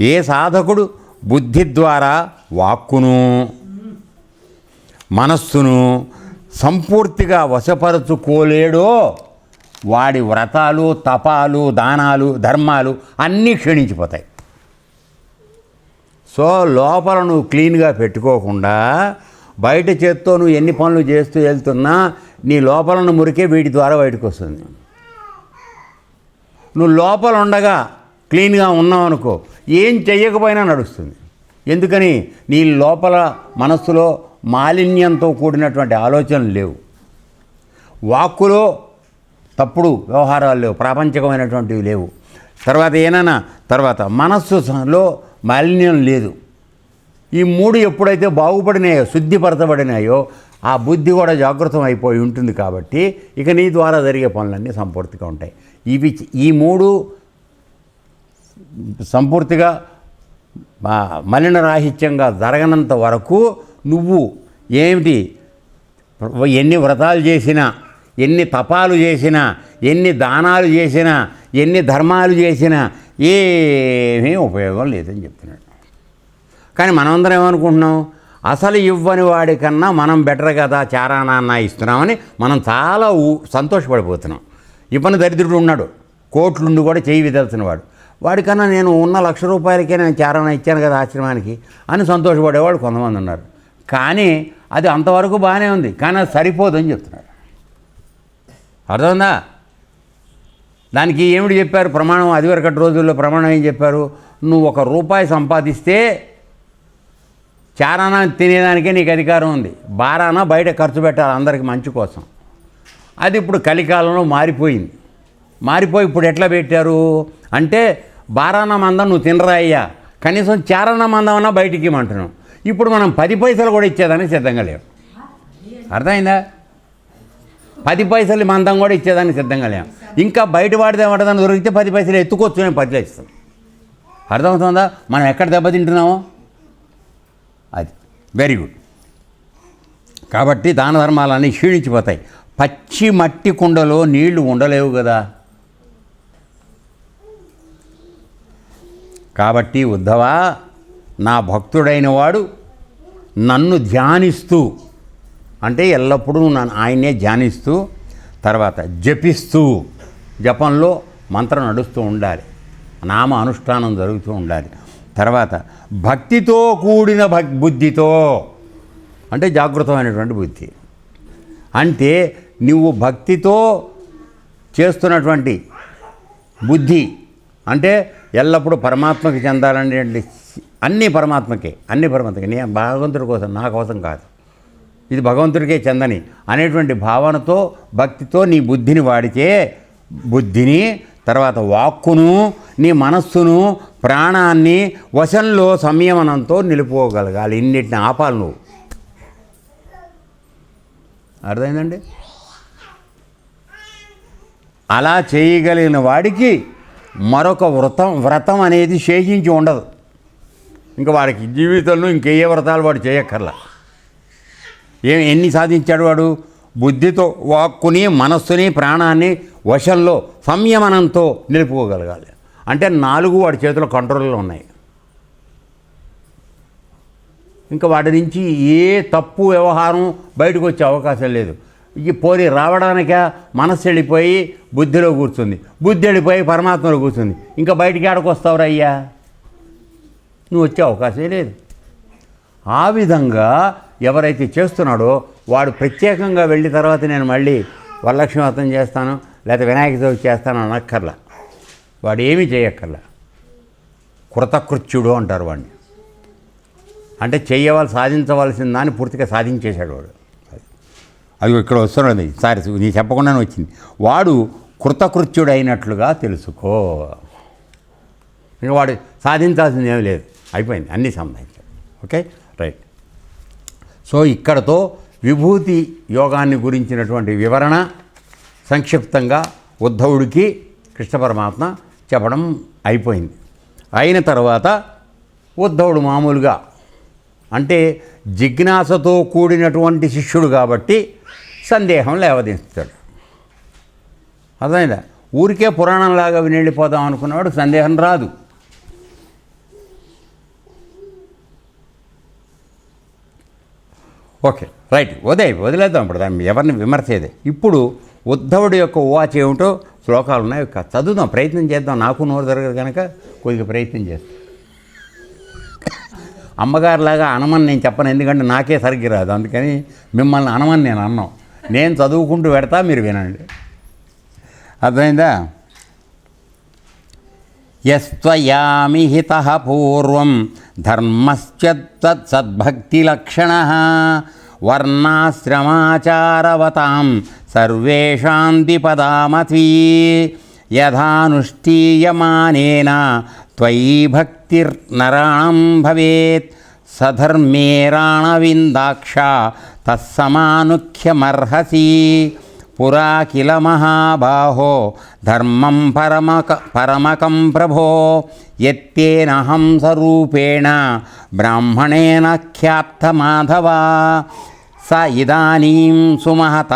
ఏ సాధకుడు బుద్ధి ద్వారా వాక్కును మనస్సును సంపూర్తిగా వశపరుచుకోలేడో వాడి వ్రతాలు తపాలు దానాలు ధర్మాలు అన్నీ క్షీణించిపోతాయి. సో లోపల నువ్వు క్లీన్గా పెట్టుకోకుండా బయట చేత్తో నువ్వు ఎన్ని పనులు చేస్తూ వెళ్తున్నా నీ లోపలను మురికే వీటి ద్వారా బయటకు వస్తుంది నువ్వు లోపల ఉండగా క్లీన్గా ఉన్నావు అనుకో ఏం చెయ్యకపోయినా నడుస్తుంది. ఎందుకని? నీ లోపల మనస్సులో మాలిన్యంతో కూడినటువంటి ఆలోచనలు లేవు. వాక్కులో తప్పుడు వ్యవహారాలు లేవు. ప్రాపంచికమైనటువంటివి లేవు. తర్వాత ఏనైనా తర్వాత మనస్సులో మాలిన్యం లేదు. ఈ మూడు ఎప్పుడైతే బాగుపడినాయో శుద్ధిపరచబడినాయో ఆ బుద్ధి కూడా జాగృతం అయిపోయి ఉంటుంది కాబట్టి ఇక నీ ద్వారా జరిగే పనులన్నీ సంపూర్తిగా ఉంటాయి. ఇవి ఈ మూడు సంపూర్తిగా ఆ, మలినరాహిత్యంగా జరగనంత వరకు నువ్వు ఏమిటి ఎన్ని వ్రతాలు చేసినా ఎన్ని తపాలు చేసినా ఎన్ని దానాలు చేసినా ఎన్ని ధర్మాలు చేసినా ఏమీ ఉపయోగం లేదని చెప్తున్నాడు. కానీ మనమందరం ఏమనుకుంటున్నాం? అసలు ఇవ్వని వాడికన్నా మనం బెటర్ కదా చారానాన్న ఇస్తున్నామని మనం చాలా సంతోషపడిపోతున్నాం. ఇవ్వని దరిద్రుడు ఉన్నాడు. కోట్లుండి కూడా చేయి విదల్సిన వాడు. వాడికన్నా నేను ఉన్న లక్ష రూపాయలకే నేను చారాన ఇచ్చాను కదా ఆశ్రమానికి అని సంతోషపడేవాడు కొంతమంది ఉన్నారు. కానీ అది అంతవరకు బాగానే ఉంది. కానీ అది సరిపోదని చెప్తున్నారు. అర్థమైందా? దానికి ఏమిటి చెప్పారు? ప్రమాణం అదివరకటి రోజుల్లో ప్రమాణం ఏం చెప్పారు? నువ్వు ఒక రూపాయి సంపాదిస్తే చారానా తినేదానికే నీకు అధికారం ఉంది. బారానా బయట ఖర్చు పెట్టాలి అందరికి మంచి కోసం. అది ఇప్పుడు కలికాలంలో మారిపోయింది. మారిపోయి ఇప్పుడు ఎట్లా పెట్టారు? అంటే బారానా మందం నువ్వు తినరా అయ్యా? కనీసం చారానా మందం అన్నా బయటికి ఇమ్మంటున్నాం ఇప్పుడు మనం పది పైసలు కూడా ఇచ్చేదానికి సిద్ధంగా లేవు. అర్థమైందా? పది పైసలు మందం కూడా ఇచ్చేదానికి సిద్ధంగా లేము ఇంకా బయట వాడితే వాడదాన్ని దొరికితే పది పైసలు ఎత్తుకోవచ్చు మేము పదిలో ఇస్తాం అర్థమవుతుందా? మనం ఎక్కడ దెబ్బతింటున్నామో అది. వెరీ గుడ్ కాబట్టి దాన ధర్మాలన్నీ క్షీణించిపోతాయి. పచ్చి మట్టి కుండలో నీళ్ళు ఉండలేవు కదా. కాబట్టి ఉద్ధవా నా భక్తుడైన వాడు నన్ను ధ్యానిస్తూ అంటే ఎల్లప్పుడూ నన్ను ఆయన్నే ధ్యానిస్తూ తర్వాత జపిస్తూ జపంలో మంత్రం నడుస్తూ ఉండాలి. నామ అనుష్ఠానం జరుగుతూ ఉండాలి. తర్వాత భక్తితో కూడిన భక్ బుద్ధితో అంటే జాగృతమైనటువంటి బుద్ధి. అంటే నువ్వు భక్తితో చేస్తున్నటువంటి బుద్ధి అంటే ఎల్లప్పుడూ పరమాత్మకి చెందాలనేటువంటి అన్నీ పరమాత్మకే అన్ని పరమాత్మకే. నీ భగవంతుడి కోసం నా కోసం కాదు. ఇది భగవంతుడికే చెందని అనేటువంటి భావనతో భక్తితో నీ బుద్ధిని వాడితే బుద్ధిని తర్వాత వాక్కును నీ మనస్సును ప్రాణాన్ని వశంలో సంయమనంతో నిలుపుకోగలగాలి. ఇన్నిటిని ఆపాలి నువ్వు. అర్థమైందండి? అలా చేయగలిగిన వాడికి మరొక వ్రతం వ్రతం అనేది శేషించి ఉండదు. ఇంకా వాడికి జీవితంలో ఇంకే వ్రతాలు వాడు చేయక్కర్లా. ఏం ఎన్ని సాధించాడు వాడు? బుద్ధితో వాక్కుని మనస్సుని ప్రాణాన్ని వశంలో సంయమనంతో నిలుపుకోగలగాలి. అంటే నాలుగు వాడి చేతిలో కంట్రోల్లో ఉన్నాయి. ఇంకా వాటి నుంచి ఏ తప్పు వ్యవహారం బయటకు వచ్చే అవకాశం లేదు. ఈ పోరి రావడానికే మనస్సు వెళ్ళిపోయి బుద్ధిలో కూర్చుంది. బుద్ధి వెళ్ళిపోయి పరమాత్మలో కూర్చుంది. ఇంకా బయటికి ఆడకు వస్తావురా అయ్యా? నువ్వు వచ్చే అవకాశం లేదు. ఆ విధంగా ఎవరైతే చేస్తున్నాడో వాడు ప్రత్యేకంగా వెళ్ళి తర్వాత నేను మళ్ళీ వరలక్ష్మి వ్రతం చేస్తాను లేకపోతే వినాయక చవితి చేస్తాను అనక్కర్లా. వాడు ఏమీ చేయక్కర్లా. కృతకృత్యుడు అంటారు వాడిని. అంటే చేయవలసి సాధించవలసిన దాన్ని పూర్తిగా సాధించేశాడు వాడు. అది ఇక్కడ వస్తున్నది. సారీ నీ చెప్పకుండానే వచ్చింది. వాడు కృతకృత్యుడైనట్లుగా తెలుసుకో. ఇంకా వాడు సాధించాల్సింది ఏమీ లేదు. అయిపోయింది. అన్నీ సంబంధించాడు ఓకే? రైట్. సో ఇక్కడతో విభూతి యోగాన్ని గురించినటువంటి వివరణ సంక్షిప్తంగా ఉద్ధవుడికి కృష్ణ పరమాత్మ చెప్పడం అయిపోయింది. అయిన తర్వాత ఉద్ధవుడు మామూలుగా అంటే జిజ్ఞాసతో కూడినటువంటి శిష్యుడు కాబట్టి సందేహం లేవదిస్తాడు అర్థమైందా? ఊరికే పురాణంలాగా వినెళ్ళిపోదాం అనుకున్నవాడు సందేహం రాదు. Okay right. వదే వదిలేద్దాం ఇప్పుడు దాన్ని. ఎవరిని విమర్శేదే. ఇప్పుడు ఉద్ధవుడి యొక్క ఉవాచ ఏమిటో శ్లోకాలు ఉన్నాయి చదువుదాం ప్రయత్నం చేద్దాం. నాకు నోరు జరగదు కనుక కొద్దిగా ప్రయత్నం చేస్తాం. అమ్మగారిలాగా అనమని నేను చెప్పను. ఎందుకంటే నాకే సరిగ్గా రాదు. అందుకని మిమ్మల్ని అనమని నేను అన్నాం. నేను చదువుకుంటూ పెడతా మీరు వినండి. అర్థమైందా? యస్త్వయామి హిత పూర్వం ధర్మశ్చత్సద్భక్తిలక్షణ వర్ణాశ్రమాచారవతాం సర్వేషాంతిపదామతి యథానుష్ఠీయమానేన త్వయి భక్తిర్నరాణం భవేత్ సధర్మేరాణవిందాక్ష తస్సమానుఖ్యమర్హసి. పురా కిల మహాబాహో ధర్మం పరమక పరమకం ప్రభో ఎత్తేన బ్రాహ్మణేన ఖ్యాత్తమాధవ స ఇదానీం సుమహత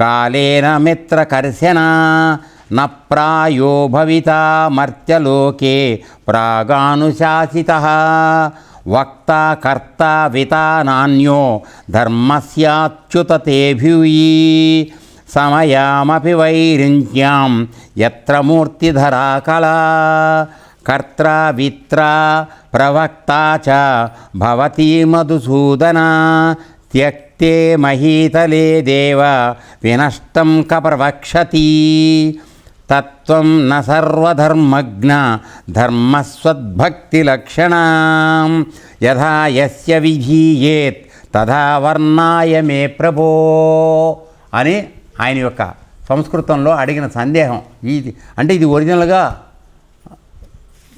కాలేన మిత్రకర్శన న ప్రాయో భవితా మర్త్యలోకే ప్రాగానుశాసిత. వక్త కర్త వితా నాన్యో ధర్మస్యాచ్యుత సమయామపి వైరింజ్యాం ఎత్ర మూర్తిధరా కళా కర్త విత్ర ప్రవక్త చ భవతి మధుసూదన త్యక్తే మహీతలే దేవ వినష్టం కప్రవక్షతి తత్వం న ధర్మస్వద్భక్తిలక్షణ. యథా యస్య విధీయేత్ తథా వర్ణాయ మే ప్రభో అని ఆయన యొక్క సంస్కృతంలో అడిగిన సందేహం. ఇది అంటే ఇది ఒరిజినల్గా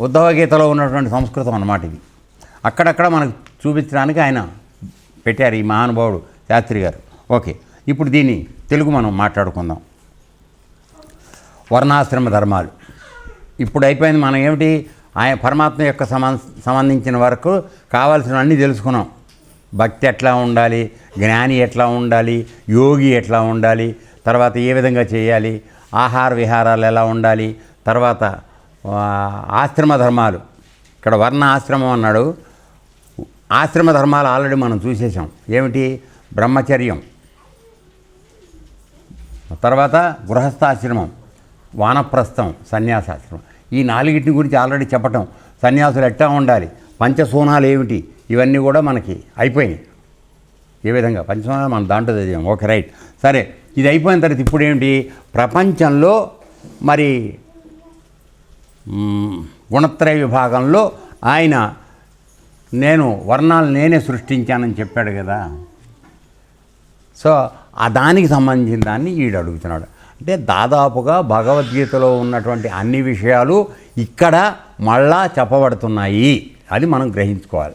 ఉద్ధవ గీతలో ఉన్నటువంటి సంస్కృతం అన్నమాట ఇది. అక్కడక్కడ మనకు చూపించడానికి ఆయన పెట్టారు ఈ మహానుభావుడు శాస్త్రి గారు. ఓకే ఇప్పుడు దీన్ని తెలుగు మనం మాట్లాడుకుందాం. వర్ణాశ్రమ ధర్మాలు. ఇప్పుడు అయిపోయింది మనం ఏమిటి? ఆయన పరమాత్మ యొక్క సంబంధించిన వరకు కావాల్సిన అన్నీ తెలుసుకున్నాం. భక్తి ఎట్లా ఉండాలి? జ్ఞాని ఎట్లా ఉండాలి? యోగి ఎట్లా ఉండాలి? తర్వాత ఏ విధంగా చేయాలి? ఆహార విహారాలు ఎలా ఉండాలి? తర్వాత ఆశ్రమ ధర్మాలు. ఇక్కడ వర్ణ ఆశ్రమం అన్నాడు. ఆశ్రమ ధర్మాలు ఆల్రెడీ మనం చూసేసాం ఏమిటి? బ్రహ్మచర్యం. తర్వాత గృహస్థాశ్రమం. వానప్రస్థం సన్యాసాశ్రమం. ఈ నాలుగిటిని గురించి ఆల్రెడీ చెప్పటం. సన్యాసులు ఎట్టా ఉండాలి? పంచసూనాలు ఏమిటి? ఇవన్నీ కూడా మనకి అయిపోయినాయి. ఏ విధంగా? పంచసూనాలు మనం దాంట్లో చదివాం. Okay right. సరే ఇది అయిపోయిన తర్వాత ఇప్పుడు ఏమిటి? ప్రపంచంలో మరి గుణత్రయ విభాగంలో ఆయన నేను వర్ణాలు నేనే సృష్టించానని చెప్పాడు కదా. సో ఆ దానికి సంబంధించిన దాన్ని ఈడు అడుగుతున్నాడు. అంటే దాదాపుగా భగవద్గీతలో ఉన్నటువంటి అన్ని విషయాలు ఇక్కడ మళ్ళా చెప్పబడుతున్నాయి. అది మనం గ్రహించుకోవాలి.